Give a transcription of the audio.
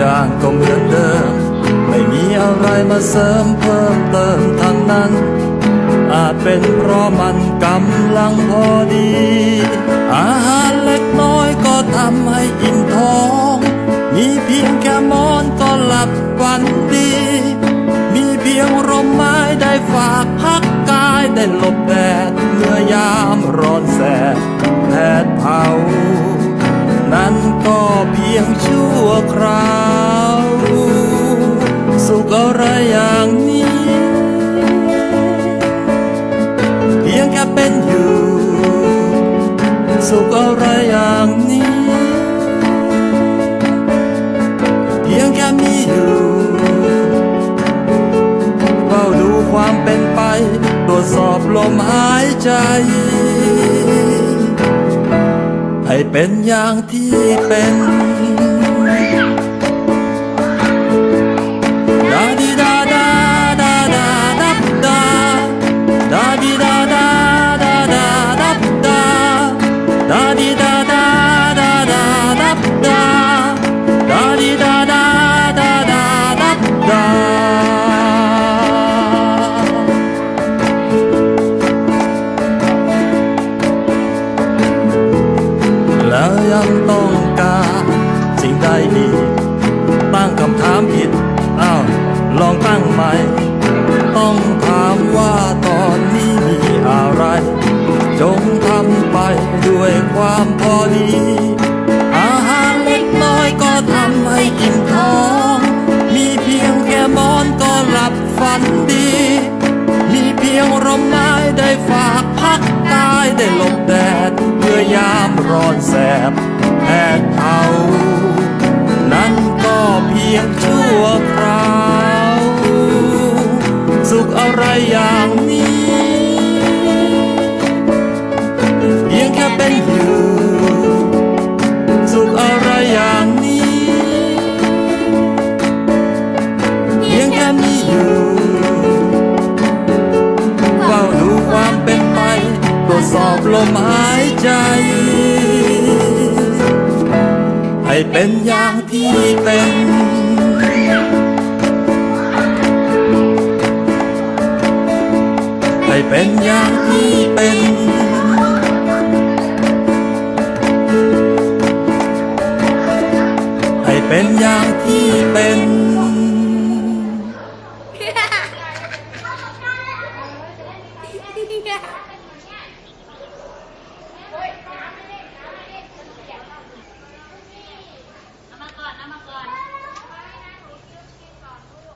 อย่างก็เหมือนเดิม ไม่มีอะไรมาเสริมเพิ่มเติมทั้งนั้น อาจเป็นเพราะมันกำลังพอดี อาหารเล็กน้อยก็ทำให้อิ่มท้อง มีเพียงแค่มอนก็หลับฝันดี มีเพียงร่มไม้ได้ฝากพักกายได้หลบแดดเมื่อยามร้อนแสบแผดเผานั้นก็เพียงชั่วครา ขอะไรอย่างนี้เพียงแค่มีอยู่เฝ้าดูความเป็นไป ตรวจสอบลมหายใจ ให้เป็นอย่างที่เป็น อาหารเล็กน้อยก็ทำให้อิ่มท้อง มีเพียงแค่มอนก็หลับฝันดี มีเพียงร่มไม้ได้ฝากพักกายได้หลบแดดเมื่อยามร้อนแสบแผดเผานั้นก็เพียงชั่วคราว สุขอะไรอย่างนี้ เพียงแค่เป็นอยู่ ใจ ให้เป็นอย่างที่เป็นให้เป็นอย่างที่เป็น ให้เป็นอย่างที่เป็น Yeah.